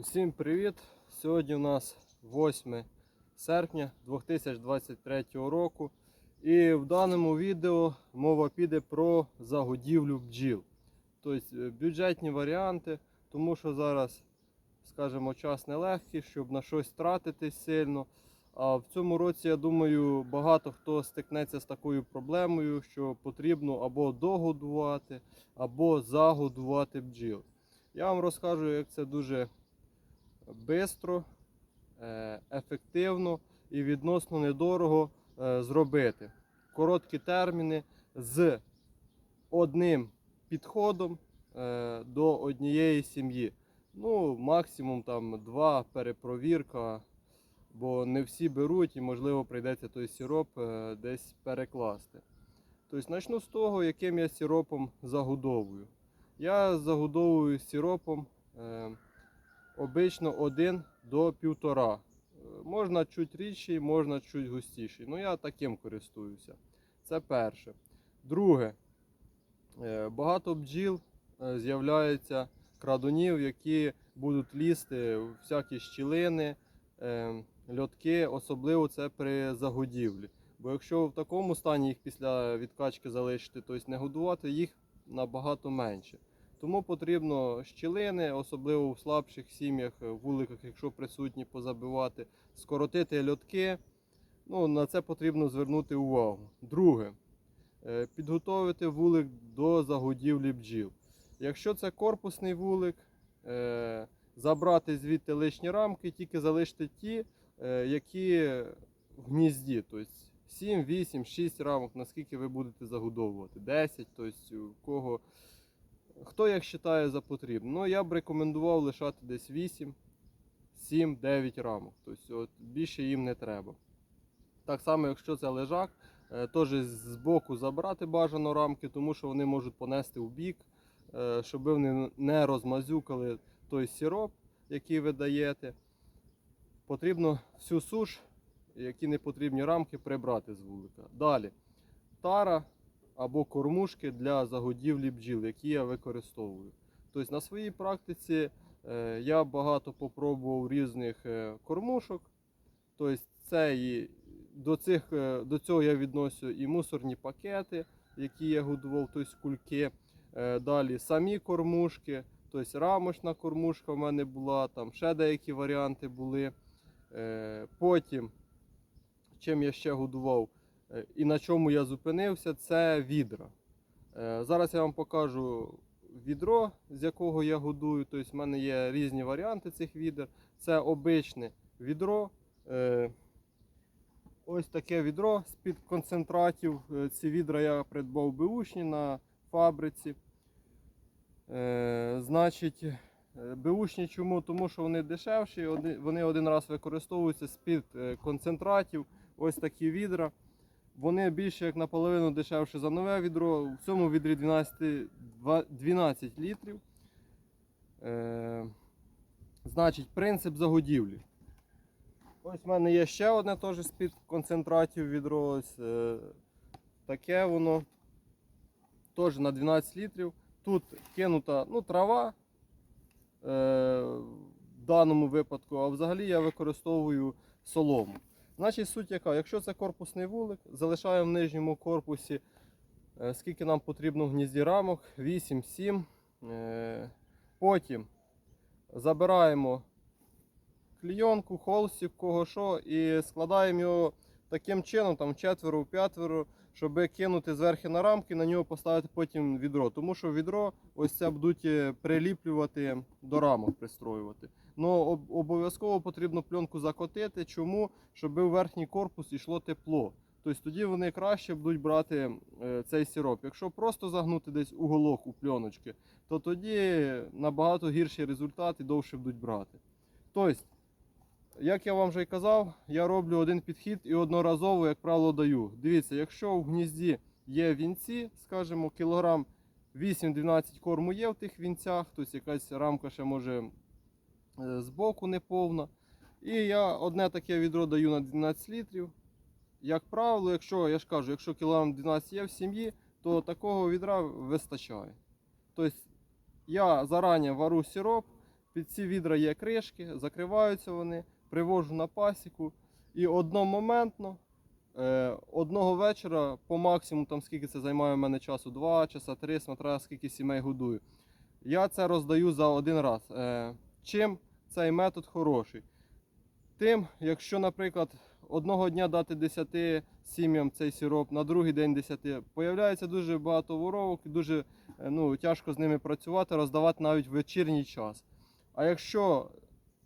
Усім привіт! Сьогодні у нас 8 серпня 2023 року. І в даному відео мова піде про загодівлю бджіл. Тобто е, бюджетні варіанти, тому що зараз, скажімо, час нелегкий, щоб на щось тратити сильно. А в цьому році, я думаю, багато хто стикнеться з такою проблемою, що потрібно або догодувати, або загодувати бджіл. Я вам розкажу, як це дуже швидко, ефективно і відносно недорого е, зробити. Короткі терміни з одним підходом е, до однієї сім'ї. Ну, максимум там два перепровірка, бо не всі беруть і, можливо, прийдеться той сироп е, десь перекласти. Тобто, почну з того, яким я сиропом загодовую. Я загодовую сиропом е, обично 1 до 1,5. Е, Можна чуть рідший, можна чуть густіший. Ну я таким користуюся. Це перше. Друге, е, багато бджіл е, з'являється крадунів, які будуть лізти в всякі щілини, льотки, особливо це при загодівлі. Бо якщо в такому стані їх після відкачки залишити, тобто не годувати, їх набагато менше. Тому потрібно щілини, особливо в слабших сім'ях, е, вуликах, якщо присутні, позабивати, скоротити льотки. Ну, на це потрібно звернути увагу. Друге, е, підготовити вулик до загодівлі бджіл. Якщо це корпусний вулик, е, забрати звідти лишні рамки, тільки залишити ті, які в гнізді. Тобто 7, 8, 6 рамок, наскільки ви будете загодовувати. 10, тобто у кого. Хто як вважає за потрібне. Ну, я б рекомендував лишати десь 8, 7, 9 рамок. Тобто от, більше їм не треба. Так само, якщо це лежак, е, теж з боку забрати бажано рамки, тому що вони можуть понести в бік, е, щоб вони не розмазюкали той сироп, який ви даєте. Потрібно всю суш, які не потрібні рамки, прибрати з вулика. Далі. Тара або кормушки для загодівлі бджіл, які я використовую. Тобто на своїй практиці е, я багато попробував різних е, кормушок. Тобто це і до, цих, е, до цього я відносю і мусорні пакети, які я годував, тобто кульки. Далі самі кормушки, тобто рамочна кормушка в мене була, там ще деякі варіанти були. Потім, чим я ще годував, І на чому я зупинився, це відра. Е, Зараз я вам покажу відро, з якого я годую. Тобто в мене є різні варіанти цих відер. Це обичне відро. Е, Ось таке відро з-під концентратів. Е, Ці відра я придбав беушні на фабриці. Е, Значить, е, беушні чому? Тому що вони дешевші, вони- один раз використовуються з-під е, концентратів. Ось такі відра. Вони більше як наполовину дешевше за нове відро. В цьому відрі 12, 12 літрів. Е, значить, принцип загодівлі. Ось в мене є ще одне теж з-під концентратів відро. Ось, е, таке воно. Теж на 12 літрів. Тут кинута ну, трава е, в даному випадку, а взагалі я використовую солому. Значить, суть яка, якщо це корпусний вулик, залишаємо в нижньому корпусі, е, скільки нам потрібно в гнізді рамок, 8-7. Е, Потім забираємо клійонку, холстик, кого що, і складаємо його таким чином, там четверо, п'ятеро, щоб кинути зверху на рамки, на нього поставити потім відро. Тому що відро ось це будуть е, приліплювати до рамок, пристроювати. Ну, обов'язково потрібно пленку закотити. Чому? Щоб у верхній корпус йшло тепло. Тобто тоді вони краще будуть брати е, цей сироп. Якщо просто загнути десь уголок у пленочки, то тоді набагато гірший результат і довше будуть брати. Тобто, як я вам вже й казав, я роблю один підхід і одноразово, як правило, даю. Дивіться, якщо в гнізді є вінці, скажімо, кілограм 8-12 корму є в тих вінцях, тобто якась рамка ще може е, збоку неповна. І я одне таке відро даю на 12 літрів. Як правило, якщо я ж кажу, якщо кілограм 12 є в сім'ї, то такого відра вистачає. Тобто я зарані вару сироп, Під ці відра є кришки, закриваються вони, привожу на пасіку і одномоментно е, одного вечора по максимуму, там скільки це займає в мене часу, 2 часа, 3, смотря скільки сімей годую. Я це роздаю за один раз. Е, чим цей метод хороший? Тим, якщо, наприклад, одного дня дати 10 сім'ям цей сироп, на другий день 10, появляється дуже багато воровок, дуже е, ну, тяжко з ними працювати, роздавати навіть в вечірній час. А якщо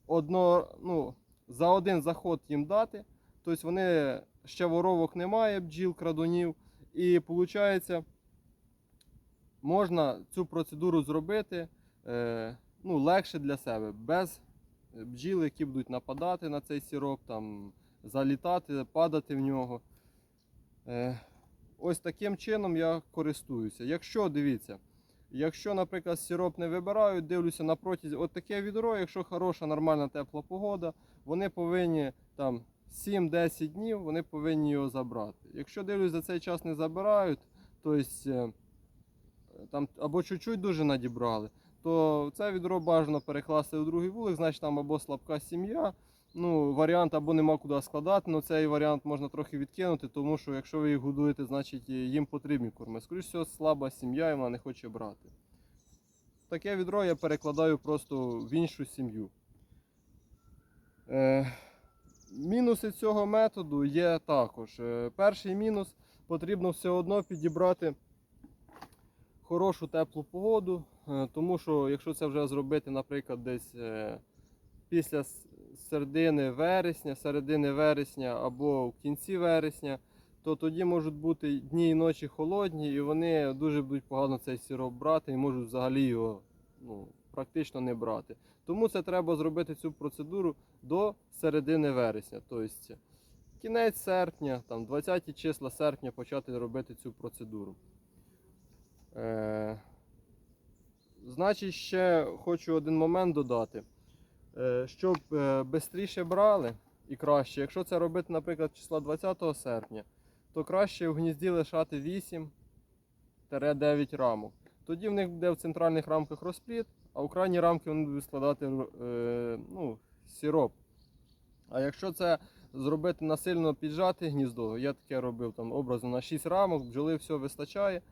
одно, ну, за один заход їм дати, тобто вони ще воровок немає, бджіл, крадунів, і виходить, можна цю процедуру зробити е, ну, легше для себе, без бджіл, які будуть нападати на цей сироп, там, залітати, падати в нього. Е, ось таким чином я користуюся. Якщо дивіться, якщо, наприклад, сироп не вибирають, дивлюся на протязі, от таке відро, якщо хороша, нормальна тепла погода, вони повинні там 7-10 днів вони повинні його забрати. Якщо дивлюсь, за цей час не забирають, тобто е, там або чуть-чуть дуже надібрали, то це відро бажано перекласти в другий вулик, значить там або слабка сім'я. Ну, варіант або нема куди складати, але цей варіант можна трохи відкинути, тому що якщо ви їх годуєте, значить їм потрібні корми. Скоріше всього, слаба сім'я і вона не хоче брати. Таке відро я перекладаю просто в іншу сім'ю. Е, мінуси цього методу є також. Е, перший мінус потрібно все одно підібрати хорошу теплу погоду, е, тому що якщо це вже зробити, наприклад, десь е, після середини вересня, середини вересня або в кінці вересня, то тоді можуть бути дні і ночі холодні, і вони дуже будуть погано цей сироп брати і можуть взагалі його ну, практично не брати. Тому це треба зробити цю процедуру до середини вересня. Тобто кінець серпня, там 20 числа серпня почати робити цю процедуру. Е, значить, ще хочу один момент додати. Е, щоб швидше брали і краще, якщо це робити, наприклад, числа 20 серпня, то краще в гнізді лишати 8-9 рамок. Тоді в них буде в центральних рамках розплід, а в крайні рамки вони будуть складати е, ну, сироп. А якщо це зробити насильно піджати гніздо, я таке робив там образно на 6 рамок, бджоли все вистачає.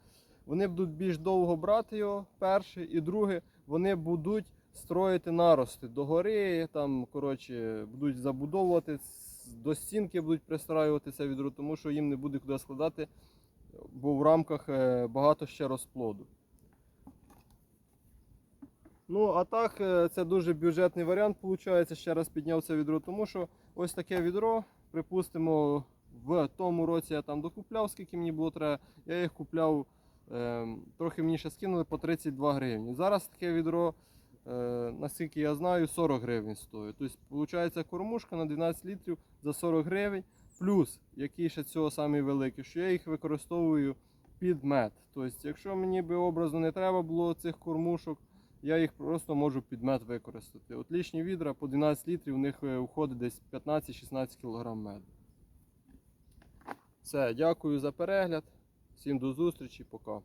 Вони будуть більш довго брати його, перше, і друге, вони будуть строїти нарости догори, там, коротше, будуть забудовувати, до стінки будуть пристраювати це відро, тому що їм не буде куди складати, бо в рамках е, багато ще розплоду. Ну, а так, е, це дуже бюджетний варіант, виходить. Ще раз підняв це відро, тому що ось таке відро, припустимо, в тому році я там докупляв, скільки мені було треба, я їх купляв, е, трохи мені ще скинули по 32 гривні. Зараз таке відро, наскільки я знаю, 40 гривень стоїть. Тобто, виходить, кормушка на 12 літрів за 40 гривень, плюс який ще цього самий великий, що я їх використовую під мед. Тобто, якщо мені би образно не треба було цих кормушок, я їх просто можу під мед використати. От лічні відра по 12 літрів, у них е, входить десь 15-16 кг меду. Все, дякую за перегляд. Всім до зустрічі, пока.